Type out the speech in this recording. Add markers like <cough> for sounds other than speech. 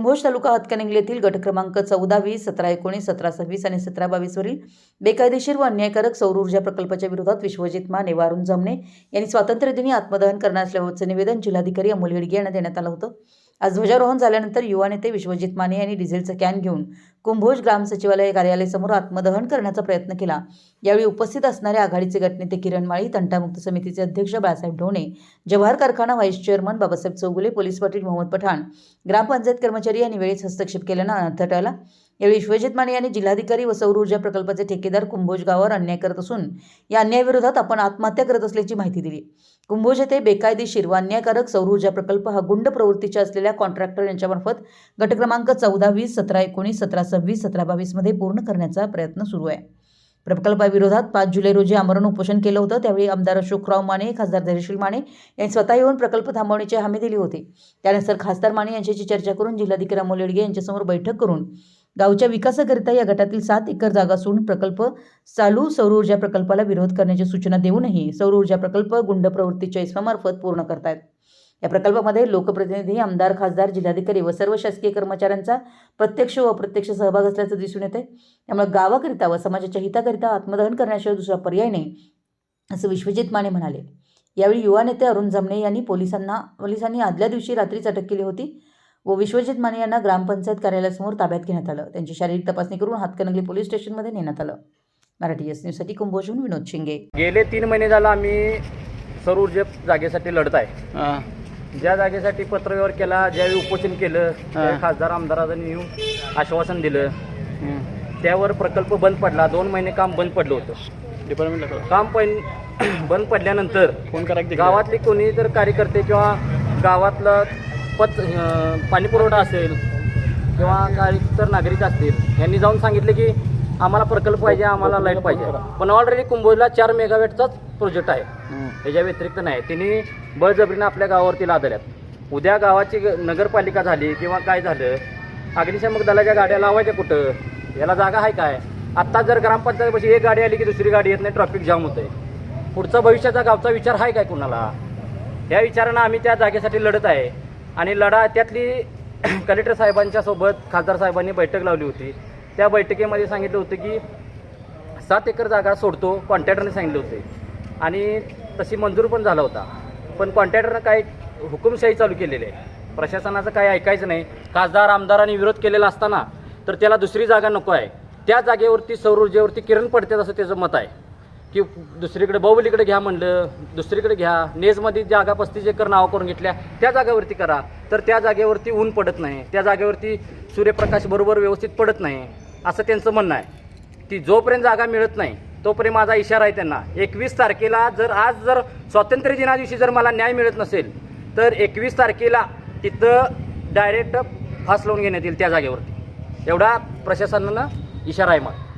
कुंभोज तालुका हातकणंगले येथील गट क्रमांक चौदा वीस सतरा एकोणीस सतरा सव्वीस आणि सतरा बावीसवरील बेकायदेशीर व अन्यायकारक सौर ऊर्जा प्रकल्पाच्या विरोधात विश्वजित माने वारुण जमणे यांनी स्वातंत्र्यदिनी आत्मदहन करणार असल्याचं निवेदन जिल्हाधिकारी अमोल येडगे यांना देण्यात आलं होतं. आज ध्वजारोहण झाल्यानंतर युवा नेते विश्वजित माने यांनी डिझेलचं कॅन घेऊन कुंभोज ग्राम सचिवालय कार्यालयासमोर आत्मदहन करण्याचा प्रयत्न केला. यावेळी उपस्थित असणारे आघाडीचे गटनेते किरण माळी तंटामुक्त समितीचे अध्यक्ष बाळासाहेब ढोणे जवाहर कारखाना vice chairman Babasaheb Chougule police Patil Mohammed Pathan gram panchayat कर्मचारी यांनी वेळीच हस्तक्षेप केल्यानं अनर्थ टळला यावेळी विश्वजित माने यांनी जिल्हाधिकारी व सौर ऊर्जा प्रकल्पाचे ठेकेदार कुंभोज गावावर अन्याय करत असून या अन्यायाविरोधात आपण आत्महत्या करत असल्याची माहिती दिली. कुंभोज येथे बेकायदेशीर व अन्यायकारक सौर ऊर्जा प्रकल्प हा गुंड प्रवृत्तीच्या असलेल्या कॉन्ट्रॅक्टर यांच्यामार्फत गट क्रमांक चौदा वीस सतरा एकोणीस सतरा सव्वीस सतरा बावीसमध्ये पूर्ण करण्याचा प्रयत्न सुरू आहे. प्रकल्पाविरोधात पाच जुलै रोजी आमरण उपोषण केलं होतं. त्यावेळी आमदार अशोकराव माने खासदार धैर्यशील माने यांनी स्वतः येऊन प्रकल्प थांबवण्याची हमी दिली होती. त्यानंतर खासदार माने यांच्याशी चर्चा करून जिल्हाधिकारी अमोल येडगे यांच्यासमोर बैठक करून गावच्या विकासाकरिता या गटातील सात एकर जागा सोडून प्रकल्प चालू सौर ऊर्जा प्रकल्पाला विरोध करण्याची सूचना देऊनही सौर ऊर्जा प्रकल्प गुंड प्रवृत्तीच्या इस्मामार्फत पूर्ण करतायत. या प्रकल्पामध्ये लोकप्रतिनिधी आमदार खासदार जिल्हाधिकारी व सर्व शासकीय कर्मचाऱ्यांचा प्रत्यक्ष व अप्रत्यक्ष सहभाग असल्याचं दिसून येते त्यामुळे गावाकरिता व समाजाच्या हिताकरिता आत्मदहन करण्याशिवाय दुसरा पर्याय नाही असं विश्वजित माने म्हणाले. यावेळी युवा नेते अरुण जमणे यांनी पोलिसांना पोलिसांनी आदल्या दिवशी रात्रीच अटक केली होती. व विश्वजित माने यांना ग्रामपंचायत कार्यालयासमोर ताब्यात घेण्यात आलं. त्यांची शारीरिक तपासणी करून हातकणंगले पोलीस स्टेशनमध्ये नेण्यात आलं. मराठी एस न्यूजसाठी कुंभोजहून विनोद शिंगे. गेले तीन महिने झालं आम्ही सौर ऊर्जे जागेसाठी लढत आहे. हा. ज्या जागेसाठी पत्रव्यवहार केला ज्यावेळी उपोषण केलं त्या खासदार आमदारांनी येऊन आश्वासन दिलं. त्यावर प्रकल्प बंद पडला. दोन महिने काम बंद पडलं होतं. डिपार्टमेंटला. काम पण बंद पडल्यानंतर फोन करा गावातले कोणी तर कार्यकर्ते किंवा गावातलं पत पाणीपुरवठा असेल किंवा काही तर नागरिक असतील यांनी जाऊन सांगितले की आम्हाला प्रकल्प पाहिजे आम्हाला लाइट पाहिजे. पण ऑलरेडी कुंभोजला चार मेगावॅटचाच प्रोजेक्ट आहे. त्याच्या व्यतिरिक्त नाही. त्यांनी बळजबरीनं आपल्या गावावरती लादल्यात. उद्या गावाची नगरपालिका झाली किंवा काय झालं अग्निशामक दलाच्या गाड्या लावायच्या कुठं? याला जागा आहे काय? आत्ता जर ग्रामपंचायतीपाशी एक गाडी आली की दुसरी गाडी येत नाही ट्रॅफिक जाम होतंय. पुढचा भविष्याचा गावचा विचार आहे काय कुणाला? या विचारानं आम्ही त्या जागेसाठी लढत आहे. आणि लढा त्यातली <clears throat> कलेक्टर साहेबांच्या सोबत खासदार साहेबांनी बैठक लावली होती. त्या बैठकीमध्ये सांगितलं होतं की सात एकर जागा सोडतो कॉन्ट्रॅक्टरने सांगितले होते. आणि तशी मंजूर पण झाला होता. पण कॉन्ट्रॅक्टरनं काय हुकुमशाही चालू केलेली आहे. प्रशासनाचं काय ऐकायचं नाही. खासदार आमदारांनी विरोध केलेला असताना तर त्याला दुसरी जागा नको आहे. त्या जागेवरती सौर ऊर्जेवरती किरण पडते असं त्याचं मत आहे. की दुसरीकडे बाहुबलीकडे घ्या म्हणलं दुसरीकडे घ्या. नेजमध्ये जागा पस्तीस एकर नाव करून घेतल्या त्या जागेवरती करा. तर त्या जागेवरती ऊन पडत नाही. त्या जागेवरती सूर्यप्रकाश बरोबर व्यवस्थित पडत नाही. असं त्यांचं म्हणणं आहे. ती जोपर्यंत जागा मिळत नाही तोपर्यंत माझा इशारा आहे त्यांना. एकवीस तारखेला जर आज जर स्वातंत्र्य दिना दिवशी जर मला न्याय मिळत नसेल तर एकवीस तारखेला तिथं डायरेक्ट फास लावून घेण्यात येईल त्या जागेवरती. एवढा प्रशासनानं इशारा आहे मग